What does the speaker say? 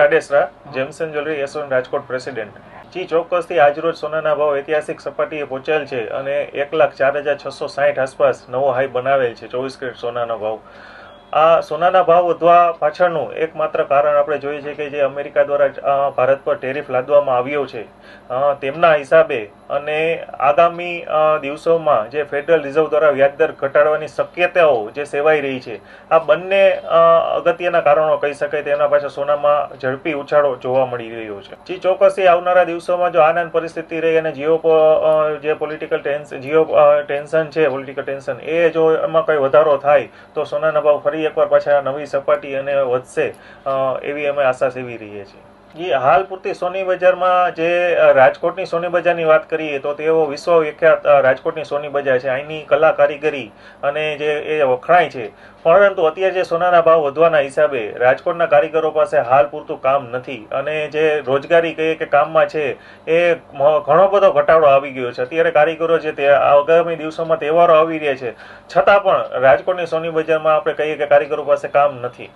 Adesara જેમસન jewellery એસોન Rajkot president. જી ચોક્કસથી આજરોજ સોનાના ભાવ ઐતિહાસિક સપાટીએ પહોંચેલ છે અને એક લાખ ચાર હજાર છસો સાઠ આસપાસ નવો હાઈ બનાવેલ છે ચોવીસ કેરેટ સોનાનો ભાવ. આ સોનાના ભાવ વધવા પાછળનું એકમાત્ર કારણ આપણે જોઈએ છે કે જે અમેરિકા દ્વારા ભારત પર ટેરિફ લાદવામાં આવ્યો છે. તેમના હિસાબે અને આગામી દિવસોમાં જે ફેડરલ રિઝર્વ દ્વારા વ્યાજદર ઘટાડવાની શક્યતાઓ જે સેવાઈ રહી છે, આ બંને અગત્યના કારણો કહી શકાય તેના પાછળ સોનામાં ઝડપી ઉછાળો જોવા મળી રહ્યો છે. જે, ચોક્કસથી આવનારા દિવસોમાં જો આનંદ પરિસ્થિતિ રહી અને જીઓ જે પોલિટિકલ ટેન્શન જીઓ ટેન્શન છે પોલિટિકલ ટેન્શન એ જો એમાં કંઈ વધારો થાય તો સોનાના ભાવ ફરી એકવાર પાછા નવી સપાટી અને વધશે એવી અમે આશા સેવી રહીએ છીએ. જી, હાલ પૂરતી સોની બજારમાં જે રાજકોટની સોની બજારની વાત કરીએ તો તેઓ વિશ્વવિખ્યાત વિખ્યાત રાજકોટની સોની બજાર છે. અહીંની કલા કારીગરી અને જે, એ વખણાય છે. પરંતુ અત્યારે જે સોનાના ભાવ વધવાના હિસાબે રાજકોટના કારીગરો પાસે હાલ પૂરતું કામ નથી. અને જે રોજગારી કહીએ કે કામમાં છે, એ ઘણો બધો ઘટાડો આવી ગયો છે. અત્યારે કારીગરો છે તે આગામી દિવસોમાં તહેવારો આવી રહ્યા છે. છતાં પણ રાજકોટની સોની બજારમાં આપણે કહીએ કે કારીગરો પાસે કામ નથી.